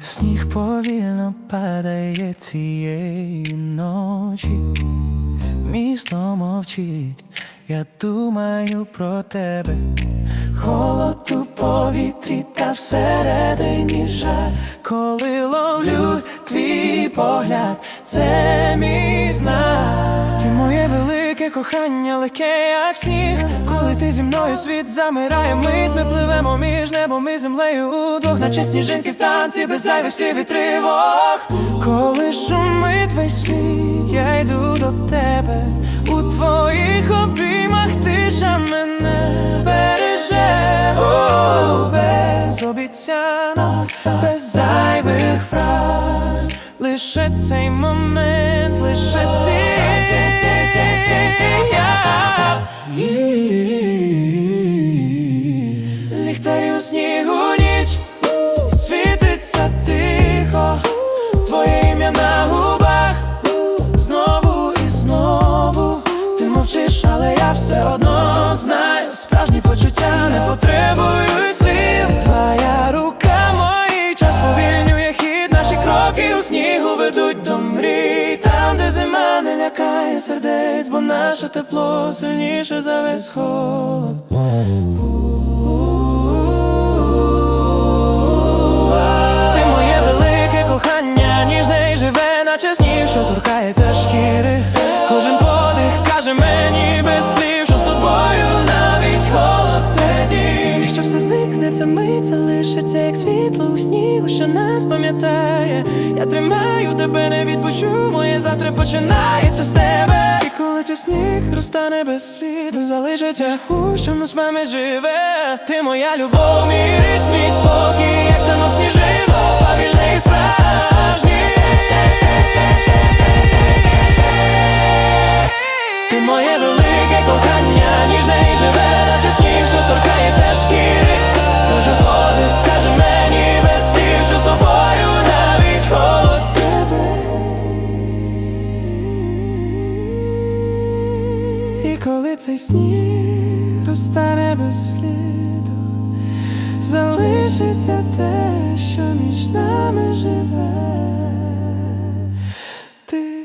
Сніг повільно падає цієї ночі, місто мовчить, я думаю про тебе, холод у повітрі та всередині жаль, коли ловлю твій погляд, це мій велике кохання, легке, як сніг. Коли ти зі мною світ замирає, мить ми пливемо між небом і землею удвох, наче сніжинки в танці, без зайвих слів і тривог. Коли шумить весь світ, я йду до тебе. У твоїх обіймах тиша мене береже, без обіцянок, без зайвих фраз. Лише цей момент, лише ти. Ліхтарі у снігу ніч світиться тихо, твоє ім'я на губах, знову і знову ти мовчиш, але я все одно знаю, справжні почуття не потребують слів. Твоя рука, мої час повільнює хід, наші кроки у снігу ведуть до мрій. Там, де зима не лякає сердець, бо наше тепло сильніше за весь холод. Зникне, лишиться, як світло у снігу, що нас пам'ятає. Я тримаю тебе, не відпущу, моє завтра починається з тебе. І коли цей сніг розтане без сліду, залишиться у що нас мами живе. Ти моя любов, мій ритм, мій спокій, як танок сніжинок, коли цей сніг розтане без сліду, залишиться те, що між нами живе. Ти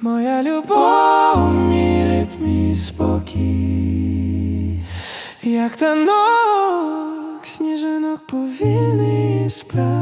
моя любов, мій ритм і спокій, як танок сніжинок повільний справжній.